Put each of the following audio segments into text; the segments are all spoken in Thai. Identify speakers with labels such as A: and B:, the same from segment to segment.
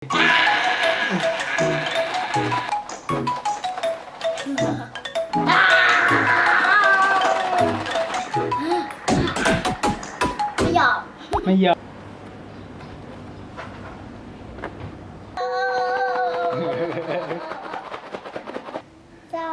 A: ไม่ยอม
B: ไม่ยอม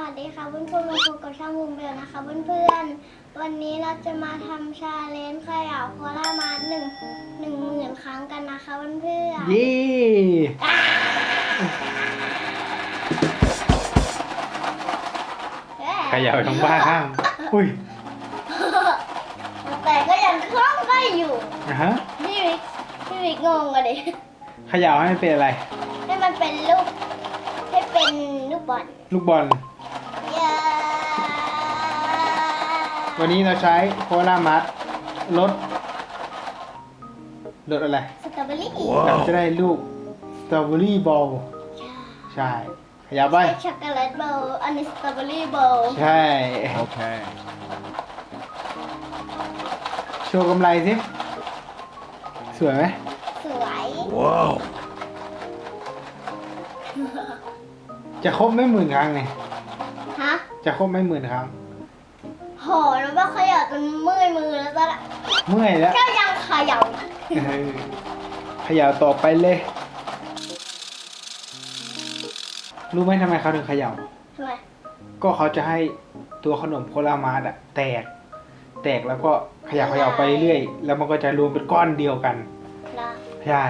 A: วัสดีค่ะเพื่อนๆมาพบกับช่องมุมเบลนะคะเพื่อนๆ วันนี้เราจะมาทำชาเลนจ์เขย่าโคลามาหนึ่งหนึ่งหมื่นครั้งกันนะคะเพื่อนๆ
B: เยี่เขย่าทั้งบ้านข้างอุ้ย
A: แต่ก็ยังคล่องได้อยู่
B: อะฮะ
A: พี่วิกพี่วิกงงอะดิ
B: เขย่าให้มันเป็นอะไร
A: ให้มันเป็นลูกให้เป็นลูกบอล
B: ลูกบอล วันนี้เราใช้โคลามัดรสรสอะไร
A: สตรอเบอรี่
B: เราจะได้ลูกสตรอเบอรี่บอลใช่เขย่าไป
A: ช็อกโกแลตโบว์อันนี้สตรอเบอรี่โบว์
B: ใช่
C: Okay.
B: โชว์กำไรสิสวยไหม
A: สวย
C: Whoa.
B: จะครบไม่หมื่นครั้งไง
A: ฮะ
B: จะครบไม่หมื่นครั้ง
A: โหแล้วว่าเขย่าจนเมื่อยมือแล้วตอนนั้น
B: เมื่อยแล้ว
A: ก็ยังเขย่าอีก
B: เออเขย่าต่อไปเลย รู้ไหมทำไมเขาถึงเขย่า
A: ทำไม
B: ก็เขาจะให้ตัวขนมโคลามาดอะแตก แตกแล้วก็เขย่าเขย่าไปเรื่อยๆแล้วมันก็จะรวมเป็นก้อนเดียวกัน
A: นะ
B: ใช่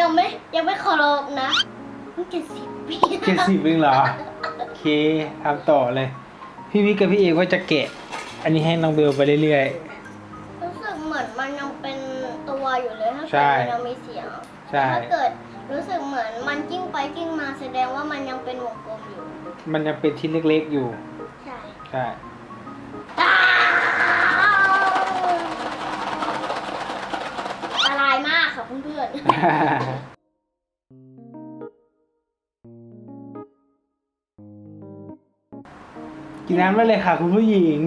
A: ยังไม่ยังไม่เคารพนะเพิ่งเจ็ดสิบปี
B: เจ็ดสิบเองเหรอโอเคทำต่อเลย พี่วิกกับพี่เอกว่าจะแกะ อันนี้ให้น้องเบลไปเรื่อย
A: รู้สึกเหมือนมันยังเป็นตัวอยู่เลยถ้า
B: ใช่
A: เกิดมันยังมีเสียง
B: ๆ ใช่
A: ถ้าเกิดรู้สึกเหมือนมันกิ้งไปกิ้งมาแสดงว่ามันยังเป็นวงกลมอยู่
B: มันยังเป็นชิ้นเล็กๆอยู่
A: ใช่
B: ใช่
A: นน้ำ
B: ได้เลยค่ะ คุณผู้หญิง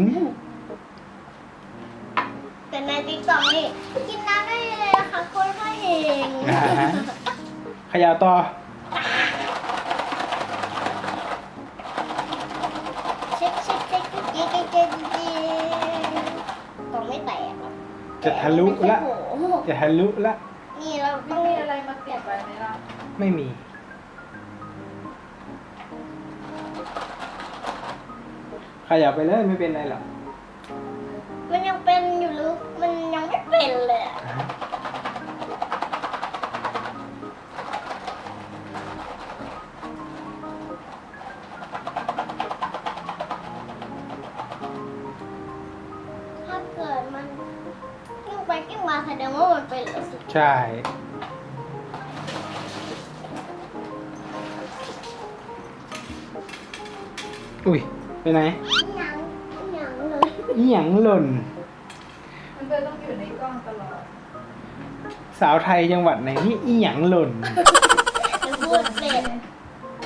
A: แต่ในติ๊กต็อกนี่กินน้ำได้เลยนะคะคนก็เห็น
B: อ่าฮะเขย่าต่อ
A: เช็คเช็คเช็คเก๊กเก๊กเก๊กเก๊กกล่องไม่แตกหรอก
B: จะทะลุละ
A: โอ้โห
B: จะทะลุละ
A: นี่เราต้อง
D: มีอะไรมาเก็บไว้ไหมล่ะ
B: ไม่มี ขย่าไปเลยไม่เป็นไรหรอก
A: มันยังเป็นอยู่หรือมันยังไม่เป็นเลยอะถ้าเกิดมันกิ้งไปกิ้งมาแสดงว่ามันเป็นแล้วสิ
B: ใช่ อุ้ย ไปไหน
A: ยังยังเลย
B: อีหยังหล่น
D: มันจะต้องอยู่ในกล้องตลอด
B: สาวไทยจังหวัดไหนนี่อีหยังหล่น
A: จะพูดเป็น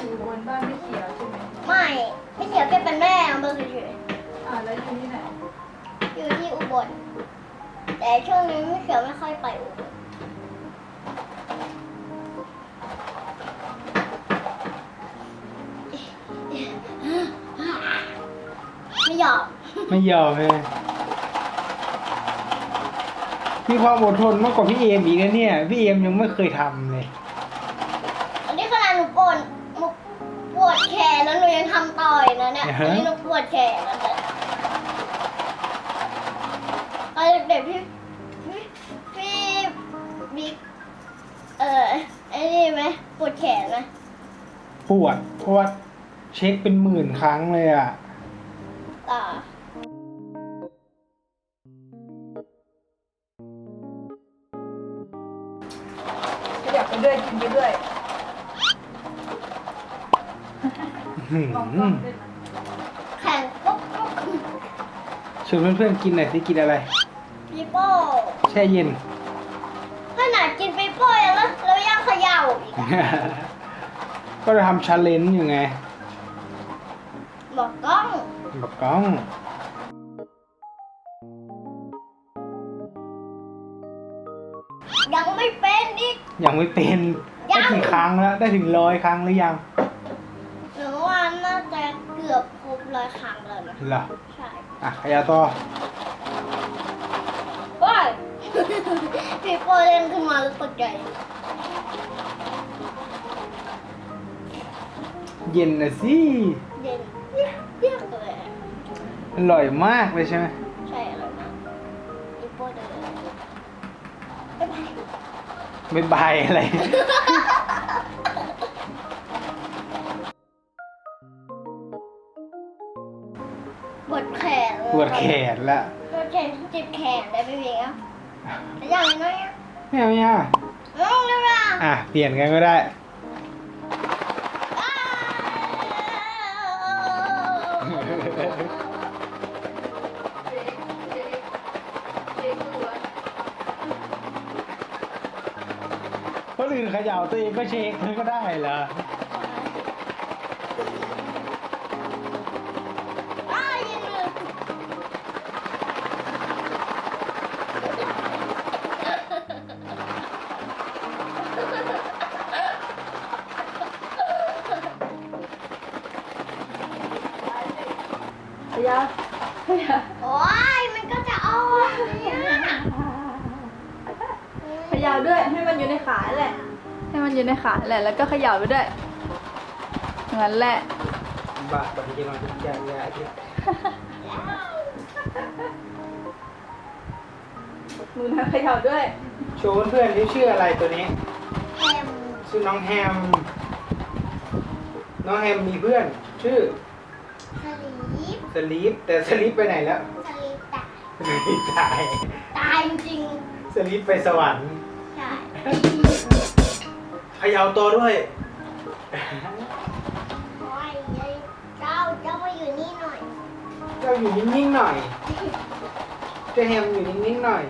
D: อยู่บนบ้านไม่เขียวใช่ไหม
A: ไม่ ไม่เขียวแค่เป็นแม่อำเภอเฉย
D: อ่าแล้วอยู่ที่ไหน
A: ๆอยู่ที่อุบล แต่ช่วงนี้ไม่เขียวไม่ค่อยไปอุบล ไม่ยอม
B: เลยมีความอดทนมากกว่าพี่เอมอีกนะเนี่ย พี่เอมยังไม่เคยทำเลย
A: อันนี้ขนาดหนูปวดหนูปวดแขนแล้วหนูยังทำต่อยนะเนี่ย
B: อ่าฮะ
A: อันนี้หนูปวดแขนแล้วเนี่ยตอนเด็กๆพี่พี่พี่บิ๊กเออไอ้นี่ไหมปวดแขนไหม
B: ปวดเพราะว่าเช็คเป็นหมื่นครั้งเลยอะ
D: ยับไปด้วยกินไปด้วย
B: หืม
D: มองกล้องด้วยนะ
A: แข่งปุ๊บปุ๊บ
B: ชวนเพื่อนๆกินหน่อยสิกินอะไร
A: ปีโป้
B: แช่เย็น
A: ขนาดกินปีโป้ยังแล้วแล้วยังเขย่าอีกอะ
B: ก็จะทำชาเลนจ์อยู่ไง
A: บอกกล้อง
B: บอกกล้อง ยังไม่เป็นได้กี่ครั้งแล้วได้ถึงร้อยครั้งหรือยัง
A: หนูว่าน่าจะเกือบครบร้อยครั้งแล้วนะ
B: เหรอ
A: ใช่
B: อะขยาวต่อ
A: ว้ายพี่โป้เล่นขึ้นมาแล้วตกใจ
B: เย็นนะสิ
A: เย็นเยือกเลย
B: อร่อยมากเลยใช่ไหม ไม่บายอะไร
A: ปวดแขนเลย
B: ปวดแขนละ
A: ปวดแขนเจ็บแขนได้พี่เพียงแต่อย่างน้อยอะ
B: ไม่เอาไม่เอา
A: น้องเลยอะ
B: อะ เปลี่ยนกันก็ได้
A: อื่
B: นเขย่าตัวเองก็เช็คเธอก็ได้เหรอ
A: อ้าวยิงเลย
D: ขยับขยับ
A: โอ้ยมันก็จะเอาเนี่ย
D: ขยับด้วยให้มันอยู่ในขาแหละ ให้มันอยู่ในขาแหละแล้วก็ขยับไปด้วยอย่างนั้นแหละ
B: บาทปฏิกิริยาที่แย่แย่ที่
D: หนูนะขยับด้วย
B: โชว์เพื่อนที่ชื่ออะไรตัวนี้
A: แฮม
B: ชื่อน้องแฮม น้องแฮมมีเพื่อน ชื่อ
A: สลีป
B: สลีปแต่สลีปไปไหนแล้ว
A: สลีปตาย
B: สลีปตาย
A: ตายจริง
B: สลีปไปสวรรค์
A: ๆใช่
B: เข ย่าตัวด้วย
A: โอ้ยเจ้าเจ้ามาอยู่นี่หน่อย
B: เจ้าอยู่นิ่งๆหน่อย เจ้าแฮมอยู่นิ่งๆหน่อย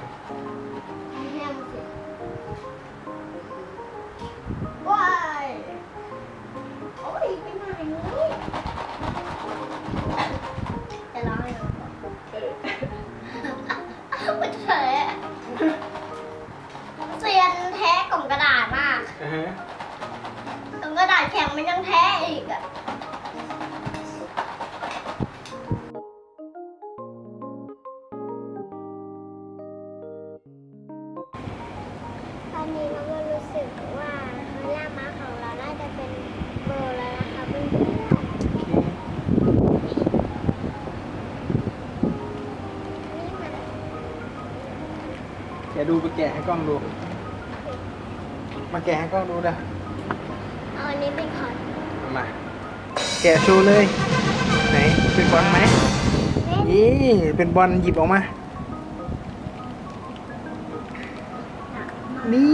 A: ยว
B: ดูไปแกะให้กล้องดู มาแกะให้กล้องดูนะ
A: เอาอันนี้เป็นคอน
B: เอามา แกะโชว์เลย ไหน เป็นบอลไหม
A: เล่น
B: นี่เป็นบอลหยิบออกมา
A: หนักมาก
B: นี่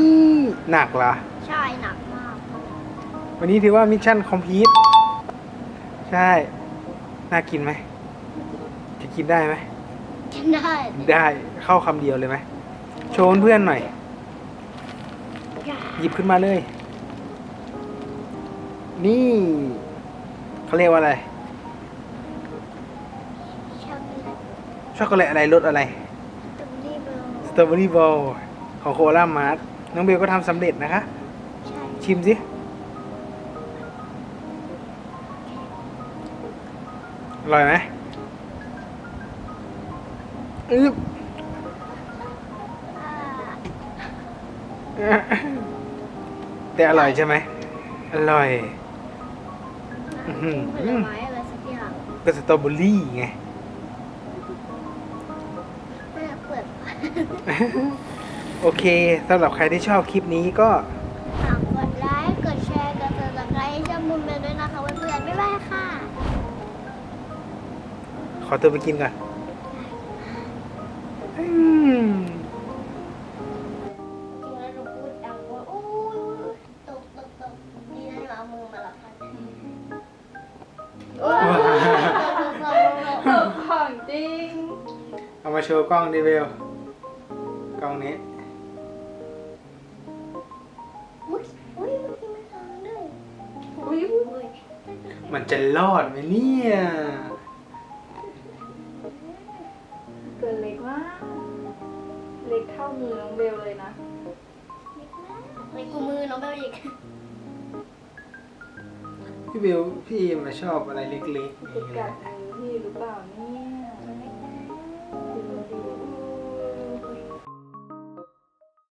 B: หนักเหรอ
A: ใช่หนักมาก
B: วันนี้ถือว่ามิชชั่นคอมพลีทใช่ น่ากินไหม จะกินได้ไหม
A: กินได้
B: ได้เข้าคำเดียวเลยไหม โชว์เพื่อนหน่อย หยิบขึ้นมาเลย นี่เขาเรียกว่าอะไร
A: ช็อกโกแลต
B: ช็อกโกแลตอะไรรสอะไร
A: สตรอเบอรี่เบล
B: สตรอเบอรี่บอลของโคลามาร์ทน้องเบลก็ทำสำเร็จนะคะ
A: ใช่
B: ชิมสิ อร่อยไหมอึ๊บ แต่อร่อยใช่ไหม อร่อยอื้อหือ
A: ผลไม้อะไรสักอย่าง
B: ก็สตรอเบอรี่ไง
A: แม่เปิด
B: โอเคสำหรับใครที่ชอบคลิปนี้ก็
A: ฝากกดไลค์กดแชร์กดติดตามให้ช่องมุมเบลด้วยนะคะเพื่อนๆบ๊ายบายค่ะ
B: ขอตัวไปกินก่อนอืม โชว์กล้องดิเบลกล้องนี้
A: อุ้ยอุ้ยมันกินไม่ทันด้วย
D: อุ้ย
A: อุ้ย
B: มันจะรอดไหมเนี่ย
D: ตัวเล็กมากเล็กเท่ามือน้องเบลเลยนะ
A: เล็กมากในกูมือน้องเบลอีก
B: พี่เบลพี่เอ็มน่ะชอบอะไรเล็กๆ
D: จะกัดมือพี่หรือเปล่าเนี่ย